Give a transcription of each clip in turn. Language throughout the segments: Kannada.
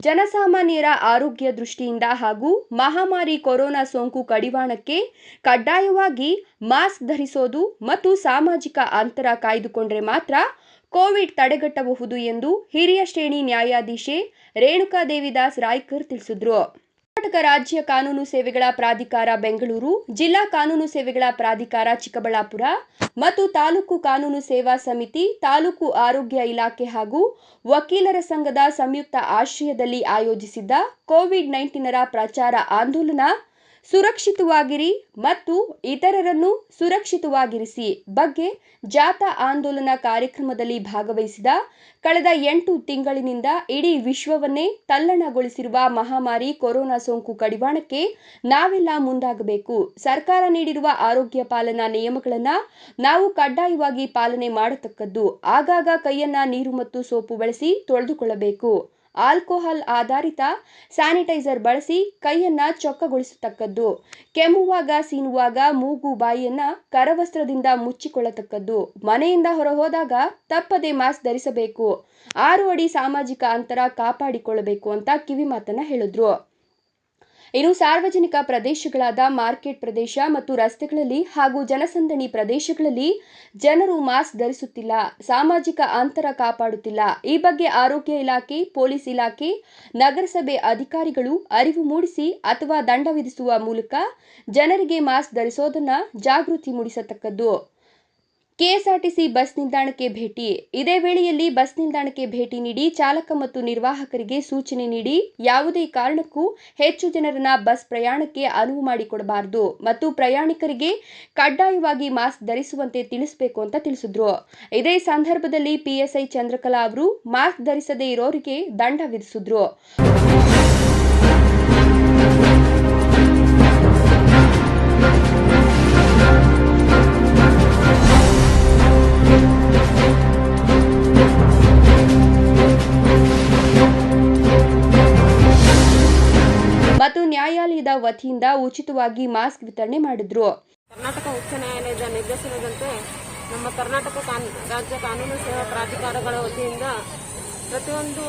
ಜನಸಾಮಾನ್ಯರ ಆರೋಗ್ಯ ದೃಷ್ಟಿಯಿಂದ ಹಾಗೂ ಮಹಾಮಾರಿ ಕೊರೋನಾ ಸೋಂಕು ಕಡಿವಾಣಕ್ಕೆ ಕಡ್ಡಾಯವಾಗಿ ಮಾಸ್ಕ್ ಧರಿಸೋದು ಮತ್ತು ಸಾಮಾಜಿಕ ಅಂತರ ಕಾಯ್ದುಕೊಂಡ್ರೆ ಮಾತ್ರ ಕೋವಿಡ್ ತಡೆಗಟ್ಟಬಹುದು ಎಂದು ಹಿರಿಯ ಶ್ರೇಣಿ ನ್ಯಾಯಾಧೀಶೆ ರೇಣುಕಾ ದೇವಿದಾಸ್ ರಾಯ್ಕರ್ ತಿಳಿಸಿದರು. ಕರ್ನಾಟಕ ರಾಜ್ಯ ಕಾನೂನು ಸೇವೆಗಳ ಪ್ರಾಧಿಕಾರ ಬೆಂಗಳೂರು, ಜಿಲ್ಲಾ ಕಾನೂನು ಸೇವೆಗಳ ಪ್ರಾಧಿಕಾರ ಚಿಕ್ಕಬಳ್ಳಾಪುರ ಮತ್ತು ತಾಲೂಕು ಕಾನೂನು ಸೇವಾ ಸಮಿತಿ, ತಾಲೂಕು ಆರೋಗ್ಯ ಇಲಾಖೆ ಹಾಗೂ ವಕೀಲರ ಸಂಘದ ಸಂಯುಕ್ತ ಆಶ್ರಯದಲ್ಲಿ ಆಯೋಜಿಸಿದ್ದ ಕೋವಿಡ್ ನೈನ್ಟೀನರ ಪ್ರಚಾರ ಆಂದೋಲನ ಸುರಕ್ಷಿತವಾಗಿರಿ ಮತ್ತು ಇತರರನ್ನು ಸುರಕ್ಷಿತವಾಗಿರಿಸಿ ಬಗ್ಗೆ ಜಾಥಾ ಆಂದೋಲನ ಕಾರ್ಯಕ್ರಮದಲ್ಲಿ ಭಾಗವಹಿಸಿದ ಕಳೆದ ಎಂಟು ತಿಂಗಳಿನಿಂದ ಇಡೀ ವಿಶ್ವವನ್ನೇ ತಲ್ಲಣಗೊಳಿಸಿರುವ ಮಹಾಮಾರಿ ಕೊರೋನಾ ಸೋಂಕು ಕಡಿವಾಣಕ್ಕೆ ನಾವೆಲ್ಲ ಮುಂದಾಗಬೇಕು. ಸರ್ಕಾರ ನೀಡಿರುವ ಆರೋಗ್ಯ ಪಾಲನಾ ನಿಯಮಗಳನ್ನು ನಾವು ಕಡ್ಡಾಯವಾಗಿ ಪಾಲನೆ ಮಾಡತಕ್ಕದ್ದು. ಆಗಾಗ ಕೈಯನ್ನ ನೀರು ಮತ್ತು ಸೋಪು ಬಳಸಿ ತೊಳೆದುಕೊಳ್ಳಬೇಕು. ಆಲ್ಕೋಹಾಲ್ ಆಧಾರಿತ ಸ್ಯಾನಿಟೈಸರ್ ಬಳಸಿ ಕೈಯನ್ನ ಚೊಕ್ಕಗೊಳಿಸತಕ್ಕದ್ದು, ಕೆಮ್ಮುವಾಗ ಸೀನುವಾಗ ಮೂಗು ಬಾಯಿಯನ್ನ ಕರವಸ್ತ್ರದಿಂದ ಮುಚ್ಚಿಕೊಳ್ಳತಕ್ಕದ್ದು, ಮನೆಯಿಂದ ಹೊರಹೋದಾಗ ತಪ್ಪದೆ ಮಾಸ್ಕ್ ಧರಿಸಬೇಕು, ಆರು ಅಡಿ ಸಾಮಾಜಿಕ ಅಂತರ ಕಾಪಾಡಿಕೊಳ್ಳಬೇಕು ಅಂತ ಕಿವಿ ಮಾತನ್ನು ಹೇಳಿದ್ರು. ಇನ್ನು ಸಾರ್ವಜನಿಕ ಪ್ರದೇಶಗಳಾದ ಮಾರ್ಕೆಟ್ ಪ್ರದೇಶ ಮತ್ತು ರಸ್ತೆಗಳಲ್ಲಿ ಹಾಗೂ ಜನಸಂದಣಿ ಪ್ರದೇಶಗಳಲ್ಲಿ ಜನರು ಮಾಸ್ಕ್ ಧರಿಸುತ್ತಿಲ್ಲ, ಸಾಮಾಜಿಕ ಅಂತರ ಕಾಪಾಡುತ್ತಿಲ್ಲ. ಈ ಬಗ್ಗೆ ಆರೋಗ್ಯ ಇಲಾಖೆ, ಪೊಲೀಸ್ ಇಲಾಖೆ, ನಗರಸಭೆ ಅಧಿಕಾರಿಗಳು ಅರಿವು ಮೂಡಿಸಿ ಅಥವಾ ದಂಡ ವಿಧಿಸುವ ಮೂಲಕ ಜನರಿಗೆ ಮಾಸ್ಕ್ ಧರಿಸೋದನ್ನ ಜಾಗೃತಿ ಮೂಡಿಸತಕ್ಕದ್ದು. ಕೆಎಸ್ಆರ್ಟಿಸಿ ಬಸ್ ನಿಲ್ದಾಣಕ್ಕೆ ಭೇಟಿ. ಇದೇ ವೇಳೆಯಲ್ಲಿ ಬಸ್ ನಿಲ್ದಾಣಕ್ಕೆ ಭೇಟಿ ನೀಡಿ ಚಾಲಕ ಮತ್ತು ನಿರ್ವಾಹಕರಿಗೆ ಸೂಚನೆ ನೀಡಿ, ಯಾವುದೇ ಕಾರಣಕ್ಕೂ ಹೆಚ್ಚು ಜನರನ್ನ ಬಸ್ ಪ್ರಯಾಣಕ್ಕೆ ಅನುವು ಮಾಡಿಕೊಡಬಾರದು ಮತ್ತು ಪ್ರಯಾಣಿಕರಿಗೆ ಕಡ್ಡಾಯವಾಗಿ ಮಾಸ್ಕ್ ಧರಿಸುವಂತೆ ತಿಳಿಸಬೇಕು ಅಂತ ತಿಳಿಸಿದ್ರು. ಇದೇ ಸಂದರ್ಭದಲ್ಲಿ ಪಿಎಸ್ಐ ಚಂದ್ರಕಲಾ ಅವರು ಮಾಸ್ಕ್ ಧರಿಸದೇ ಇರೋರಿಗೆ ದಂಡ ವಿಧಿಸಿದ್ರು. ವತಿಯಿಂದ ಉಚಿತವಾಗಿ ಮಾಸ್ಕ್ ವಿತರಣೆ ಮಾಡಿದ್ರು. ಕರ್ನಾಟಕ ಉಚ್ಚ ನ್ಯಾಯಾಲಯದ ನಿರ್ದೇಶನದಂತೆ ನಮ್ಮ ಕರ್ನಾಟಕ ರಾಜ್ಯ ಕಾನೂನು ಸೇವಾ ಪ್ರಾಧಿಕಾರಗಳ ವತಿಯಿಂದ ಪ್ರತಿಯೊಂದು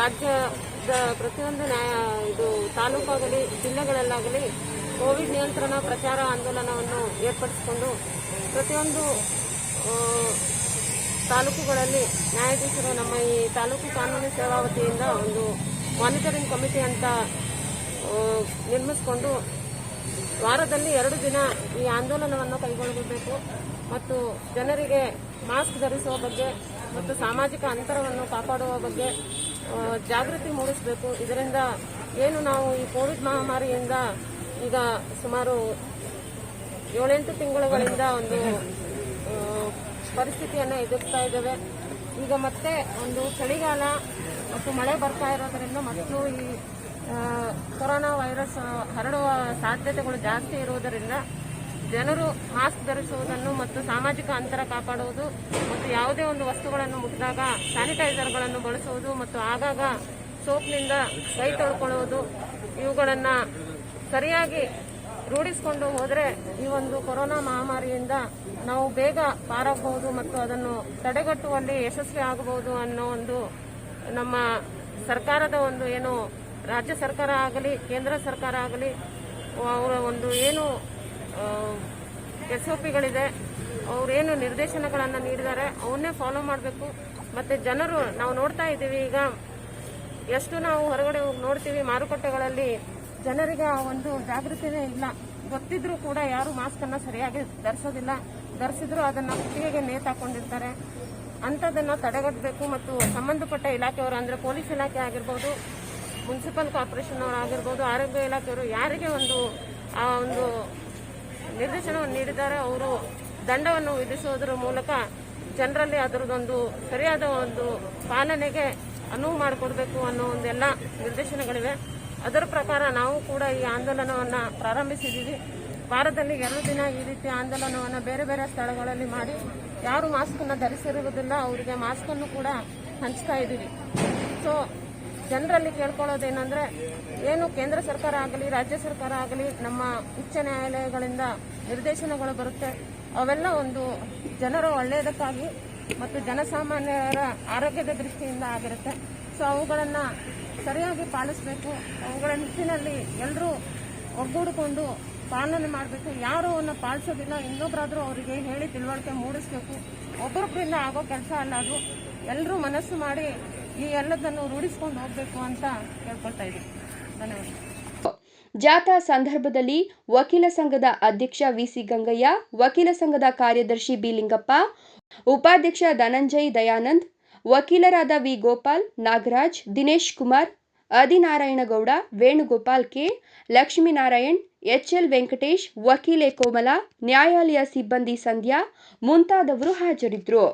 ರಾಜ್ಯದ ಪ್ರತಿಯೊಂದು ಇದು ತಾಲೂಕಾಗಲಿ, ಜಿಲ್ಲೆಗಳಲ್ಲಾಗಲಿ ಕೋವಿಡ್ ನಿಯಂತ್ರಣ ಪ್ರಚಾರ ಆಂದೋಲನವನ್ನು ಏರ್ಪಡಿಸಿಕೊಂಡು ಪ್ರತಿಯೊಂದು ತಾಲೂಕುಗಳಲ್ಲಿ ನ್ಯಾಯಾಧೀಶರು ನಮ್ಮ ಈ ತಾಲೂಕು ಕಾನೂನು ಸೇವಾ ವತಿಯಿಂದ ಒಂದು ಮಾನಿಟರಿಂಗ್ ಕಮಿಟಿ ಅಂತ ನಿರ್ಮಿಸಿಕೊಂಡು ವಾರದಲ್ಲಿ ಎರಡು ದಿನ ಈ ಆಂದೋಲನವನ್ನು ಕೈಗೊಳ್ಳಬೇಕು ಮತ್ತು ಜನರಿಗೆ ಮಾಸ್ಕ್ ಧರಿಸುವ ಬಗ್ಗೆ ಮತ್ತು ಸಾಮಾಜಿಕ ಅಂತರವನ್ನು ಕಾಪಾಡುವ ಬಗ್ಗೆ ಜಾಗೃತಿ ಮೂಡಿಸಬೇಕು. ಇದರಿಂದ ಏನು ನಾವು ಈ ಕೋವಿಡ್ ಮಹಾಮಾರಿಯಿಂದ ಈಗ ಸುಮಾರು ಏಳೆಂಟು ತಿಂಗಳುಗಳಿಂದ ಒಂದು ಪರಿಸ್ಥಿತಿಯನ್ನು ಎದುರಿಸ್ತಾ ಇದ್ದೇವೆ. ಈಗ ಮತ್ತೆ ಒಂದು ಚಳಿಗಾಲ ಮತ್ತು ಮಳೆ ಬರ್ತಾ ಇರೋದರಿಂದ ಮತ್ತು ಈ ಕೊರೋನಾ ವೈರಸ್ ಹರಡುವ ಸಾಧ್ಯತೆಗಳು ಜಾಸ್ತಿ ಇರುವುದರಿಂದ ಜನರು ಮಾಸ್ಕ್ ಧರಿಸುವುದನ್ನು ಮತ್ತು ಸಾಮಾಜಿಕ ಅಂತರ ಕಾಪಾಡುವುದು ಮತ್ತು ಯಾವುದೇ ಒಂದು ವಸ್ತುಗಳನ್ನು ಮುಟ್ಟಿದಾಗ ಸ್ಯಾನಿಟೈಸರ್ಗಳನ್ನು ಬಳಸುವುದು ಮತ್ತು ಆಗಾಗ ಸೋಪ್ನಿಂದ ಕೈ ತೊಳ್ಕೊಳ್ಳುವುದು, ಇವುಗಳನ್ನು ಸರಿಯಾಗಿ ರೂಢಿಸಿಕೊಂಡು ಹೋದರೆ ಈ ಒಂದು ಕೊರೋನಾ ಮಹಾಮಾರಿಯಿಂದ ನಾವು ಬೇಗ ಪಾರಾಗಬಹುದು ಮತ್ತು ಅದನ್ನು ತಡೆಗಟ್ಟುವಲ್ಲಿ ಯಶಸ್ವಿ ಆಗಬಹುದು ಅನ್ನೋ ಒಂದು ನಮ್ಮ ಸರ್ಕಾರದ ಒಂದು ಏನು ರಾಜ್ಯ ಸರ್ಕಾರ ಆಗಲಿ, ಕೇಂದ್ರ ಸರ್ಕಾರ ಆಗಲಿ, ಅವರ ಒಂದು ಏನು ಎಸ್ ಒ ಪಿಗಳಿದೆ ಅವರೇನು ನಿರ್ದೇಶನಗಳನ್ನು ನೀಡಿದ್ದಾರೆ, ಅವನ್ನೇ ಫಾಲೋ ಮಾಡಬೇಕು. ಮತ್ತು ಜನರು, ನಾವು ನೋಡ್ತಾ ಇದ್ದೀವಿ ಈಗ, ಎಷ್ಟು ನಾವು ಹೊರಗಡೆ ಹೋಗಿ ನೋಡ್ತೀವಿ ಮಾರುಕಟ್ಟೆಗಳಲ್ಲಿ, ಜನರಿಗೆ ಆ ಒಂದು ಜಾಗೃತಿನೇ ಇಲ್ಲ. ಗೊತ್ತಿದ್ರೂ ಕೂಡ ಯಾರು ಮಾಸ್ಕ್ ಅನ್ನ ಸರಿಯಾಗಿ ಧರಿಸೋದಿಲ್ಲ. ಧರಿಸಿದ್ರು ಅದನ್ನ ಕುತ್ತಿಗೆಗೆ ನೇತಾಕೊಂಡಿರ್ತಾರೆ ಅಂಥದ್ದನ್ನು ತಡೆಗಟ್ಟಬೇಕು ಮತ್ತು ಸಂಬಂಧಪಟ್ಟ ಇಲಾಖೆಯವರು ಅಂದರೆ ಪೊಲೀಸ್ ಇಲಾಖೆ ಆಗಿರ್ಬೋದು ಮುನ್ಸಿಪಲ್ ಕಾರ್ಪೊರೇಷನ್ ಆಗಿರ್ಬೋದು, ಆರೋಗ್ಯ ಇಲಾಖೆಯವರು ಯಾರಿಗೆ ಒಂದು, ಆ ಒಂದು ನಿರ್ದೇಶನವನ್ನು ನೀಡಿದ್ದಾರೆ, ಅವರು ದಂಡವನ್ನು ವಿಧಿಸುವುದರ ಮೂಲಕ ಜನರಲ್ಲಿ ಅದರದೊಂದು ಸರಿಯಾದ ಒಂದು ಪಾಲನೆಗೆ ಅನುವು ಮಾಡಿಕೊಡ್ಬೇಕು ಅನ್ನೋ ಒಂದೆಲ್ಲ ನಿರ್ದೇಶನಗಳಿವೆ. ಅದರ ಪ್ರಕಾರ ನಾವು ಕೂಡ ಈ ಆಂದೋಲನವನ್ನು ಪ್ರಾರಂಭಿಸಿದ್ದೀವಿ. ವಾರದಲ್ಲಿ ಎರಡು ದಿನ ಈ ರೀತಿ ಆಂದೋಲನವನ್ನು ಬೇರೆ ಬೇರೆ ಸ್ಥಳಗಳಲ್ಲಿ ಮಾಡಿ, ಯಾರು ಮಾಸ್ಕನ್ನು ಧರಿಸಿರುವುದಿಲ್ಲ, ಅವರಿಗೆ ಮಾಸ್ಕನ್ನು ಕೂಡ ಹಂಚ್ತಾ ಇದ್ದೀವಿ. ಸೊ ಜನರಲ್ಲಿ ಕೇಳ್ಕೊಳ್ಳೋದೇನೆಂದ್ರೆ ಏನು ಕೇಂದ್ರ ಸರ್ಕಾರ ಆಗಲಿ, ರಾಜ್ಯ ಸರ್ಕಾರ ಆಗಲಿ, ನಮ್ಮ ಉಚ್ಚ ನ್ಯಾಯಾಲಯಗಳಿಂದ ನಿರ್ದೇಶನಗಳು ಬರುತ್ತೆ. ಅವೆಲ್ಲ ಒಂದು ಜನರ ಒಳ್ಳೆಯದಕ್ಕಾಗಿ ಮತ್ತು ಜನಸಾಮಾನ್ಯರ ಆರೋಗ್ಯದ ದೃಷ್ಟಿಯಿಂದ ಆಗಿರುತ್ತೆ. ಸೊ ಅವುಗಳನ್ನು ಸರಿಯಾಗಿ ಪಾಲಿಸಬೇಕು. ಅವುಗಳ ನಿಟ್ಟಿನಲ್ಲಿ ಎಲ್ಲರೂ ಒಗ್ಗೂಡಿಕೊಂಡು ಪಾಲನೆ ಮಾಡಬೇಕು. ಯಾರು ಅವನ್ನ ಪಾಲಿಸೋದಿಲ್ಲ. ಇನ್ನೊಬ್ಬರಾದರೂ ಅವರಿಗೆ ಹೇಳಿ ತಿಳುವಳಿಕೆ ಮೂಡಿಸಬೇಕು. ಒಬ್ಬೊಬ್ಬರಿಂದ ಆಗೋ ಕೆಲಸ ಅಲ್ಲ ಅದು. ಎಲ್ಲರೂ ಮನಸ್ಸು ಮಾಡಿ ಈ ಎಲ್ಲದನ್ನು ರೂಢಿಸ್ಕೊಂಡು ಹೋಗಬೇಕು ಅಂತ ಕೇಳ್ಕೊಳ್ತಾ ಇದ್ದೀನಿ. ಧನ್ಯವಾದ. ಜಾಥಾ ಸಂದರ್ಭದಲ್ಲಿ ವಕೀಲ ಸಂಘದ ಅಧ್ಯಕ್ಷ ವಿಸಿ ಗಂಗಯ್ಯ, ವಕೀಲ ಸಂಘದ ಕಾರ್ಯದರ್ಶಿ ಬಿ ಲಿಂಗಪ್ಪ ಉಪಾಧ್ಯಕ್ಷ ಧನಂಜಯ್ ದಯಾನಂದ್, ವಕೀಲರಾದ V Gopal Nagaraj, Dinesh Kumar Adinarayanagowda Venugopal K, Lakshminarayan, HL Venkatesh, ವಕೀಲೆ Komala, ನ್ಯಾಯಾಲಯ ಸಿಬ್ಬಂದಿ ಸಂಧ್ಯಾ ಮುಂತಾದವರು ಹಾಜರಿದ್ದರು